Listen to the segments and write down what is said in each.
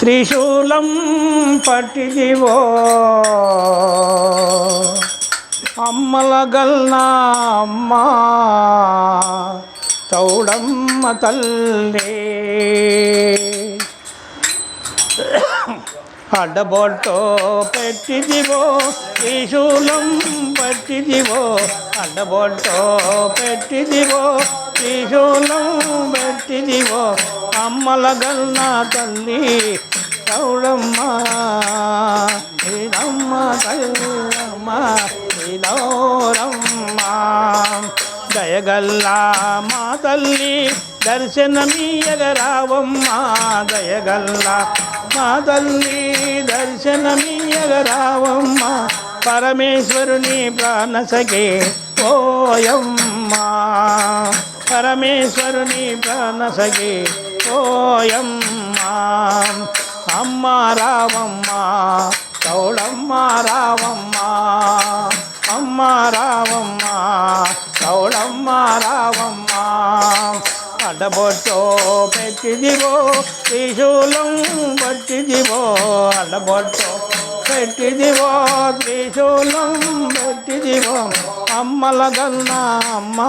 త్రిశూలం పట్టిదివో. అమ్మలగల్నా అమ్మ చౌడమ్మ తల్లి. అడ్డబొట్టో పెట్టిదివో త్రిశూలం పట్టిదివో. అడ్డబొట్టో పెట్టిదివో త్రిశూలం పెట్టిదివో. అమ్మలగల్నా తల్లి. చౌడమ్మ ఇదమ్మ తల్లమ్మ ఇదోరమ్మ దయగల్లా మా తల్లి దర్శనమీయగరావమ్మ దయగల్లా మా తల్లి దర్శనమీయగరావమ్మ పరమేశ్వరుని ప్రాణసగే ఓయమ్మ పరమేశ్వరుని ప్రాణసగే ఓయమ్మ అమ్మ రావమ్మ చౌడమ్మ రావమ్మ అమ్మ రావమ్మ చౌడమ్మ రావమ్మ. అడ్డబొట్టో పెట్టిదివో త్రిశూలం పట్టిదివో అడ్డబొట్టో పెట్టిదివో త్రిశూలం పెట్టిదివో అమ్మల గన్న అమ్మ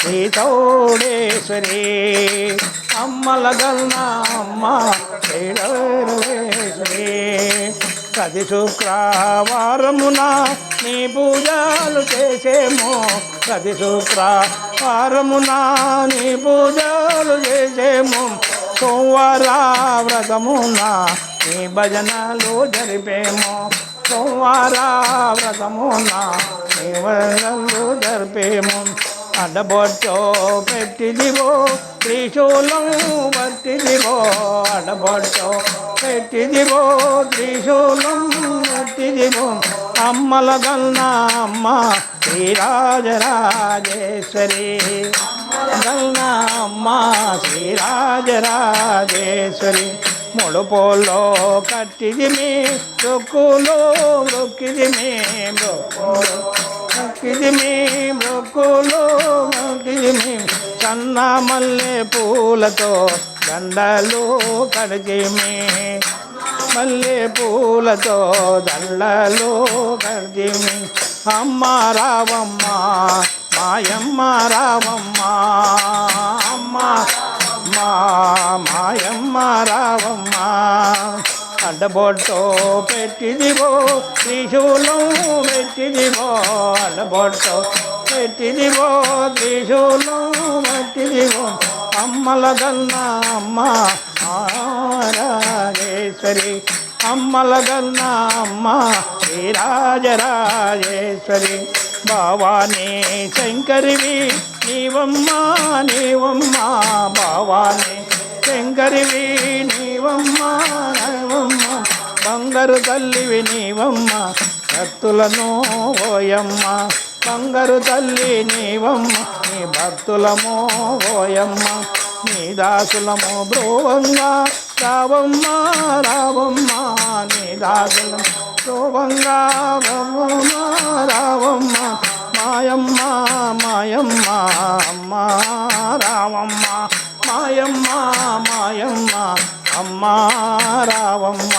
శ్రీతౌడేశ్వరి అమ్మల గన్న అమ్మ కది ప్రతి శుక్రవారమున నీ పూజలు చేసేమో. ప్రతి శుక్రవారమున నీ పూజలు చేసేమో. సోమవార వ్రతమున నీ భజనలు జరిపేమో. సోమవార వ్రతమున నీ భజనలు జరిపేమో. అడబొట్టో పెట్టిదివో త్రిశూలం పట్టిదివో అడబొట్టో పెట్టిదివో త్రిశూలం పట్టిదివో అమ్మల గన్న అమ్మ శ్రీరాజరాజేశ్వరి. గన్న అమ్మ శ్రీరాజరాజేశ్వరి. ముడుపోలో కట్టిది మీ రొక్కులో రొక్కిది మీ రొక్కులో మొక్కిది మీ మొక్కులు కన్న మల్లె పూలతో దండలు కడిగి మల్లె పూలతో దండలు కడిగి అమ్మ రావమ్మ మాయమ్మ రావమ్మ అమ్మ మా మాయమ్మ రావమ్మ. అడ్డబొట్టో పెట్టిదివో త్రిశూలం పెట్టిదివో అడ్డబొట్టో పెట్టిదివో త్రిశూలం పెట్టిదివో అమ్మలదన్న అమ్మ రాజేశ్వరి అమ్మలదన్న అమ్మ శ్రీరాజరాజేశ్వరి భవానీ శంకరివి నీవమ్మ నీవమ్మ. భవానీ శంకరివి నీవమ్మ నీవమ్మ బంగారు తల్లివి నీవమ్మ భక్తులను ఓయమ్మ. బంగారు తల్లి నీవమ్మ నీ భక్తులమో ఓయమ్మ నీ దాసులము బ్రోవంగా రావమ్మ రావమ్మ నీ దాసులం బ్రోవంగా రావమ్మ రావమ్మ మాయమ్మ మాయమ్మ అమ్మ రావమ్మ మాయమ్మ మాయమ్మ అమ్మ రావమ్మ.